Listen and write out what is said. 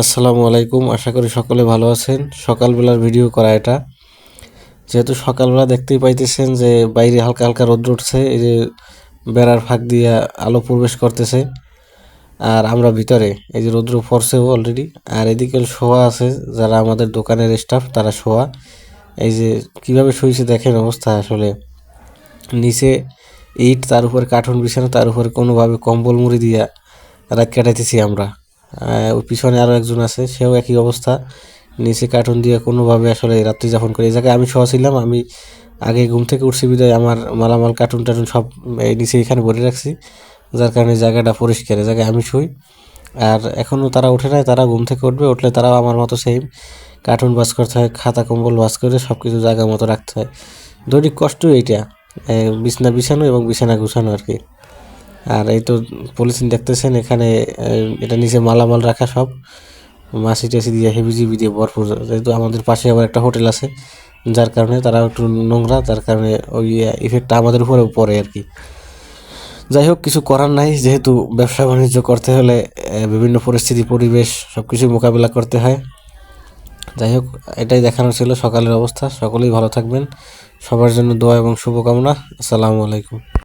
আসসালামু আলাইকুম, আশা করি সকলে ভালো আছেন। সকালবেলার ভিডিও করা এটা। যেহেতু সকালবেলা দেখতেই পাইতেছেন যে বাইরে হালকা হালকা রোদ্র উঠছে, এই যে বেড়ার ফাঁক দিয়ে আলো প্রবেশ করতেছে। আর আমরা ভিতরে, এই যে রৌদ্র পড়ছেও অলরেডি আর এদিকে শোয়া আছে যারা আমাদের দোকানের স্টাফ তারা শোয়া। এই যে কীভাবে শুয়েছে দেখেন অবস্থা আসলে। নিচে ইট, তার উপরে কার্টুন বিছানো, তার উপরে কোনোভাবে কম্বল মুড়ি দিয়া রাত কাটাইতেছি আমরা। পিছনে আরও একজন আছে, সেও একই অবস্থা। নিচে কার্টুন দিয়ে কোনোভাবে আসলে রাত্রি যাপন করে এই জায়গায় আমি শোয়া ছিলাম, আমি আগে ঘুম থেকে উঠছি বিদায় আমার মালামাল কার্টুন টার্টুন সব এই নিচে এখানে ভরে রাখছি। যার কারণে জায়গাটা পরিষ্কার, এই জায়গায় আমি শুই। আর এখনও তারা উঠে নাই, তারা ঘুম থেকে উঠবে, উঠলে তারাও আমার মতো সেম কার্টুন বাস করতে হয়, খাতা, কম্বল বাস করে সব কিছু জায়গা মতো রাখতে হয়। দৈনিক কষ্ট এইটা বিছানা বিছানো এবং বিছানা গুছানো আর কি। আর এই তো পলিথিন দেখতেছেন, এখানে এটা নিচে মালামাল রাখা সব। মাসি টাসি দিয়ে হেবিজিবি দিয়ে ভরপুর। যেহেতু আমাদের পাশে আবার একটা হোটেল আছে, যার কারণে তারা একটু নোংরা, তার কারণে ওই ইফেক্টটা আমাদের উপরেও পড়ে আর কি। যাই হোক, কিছু করার নাই, যেহেতু ব্যবসা বাণিজ্য করতে হলে বিভিন্ন পরিস্থিতি, পরিবেশ সব কিছু মোকাবিলা করতে হয়। যাই হোক, এটাই দেখানো ছিল সকালের অবস্থা। সকলেই ভালো থাকবেন। সবার জন্য দোয়া এবং শুভকামনা। আসসালামু আলাইকুম।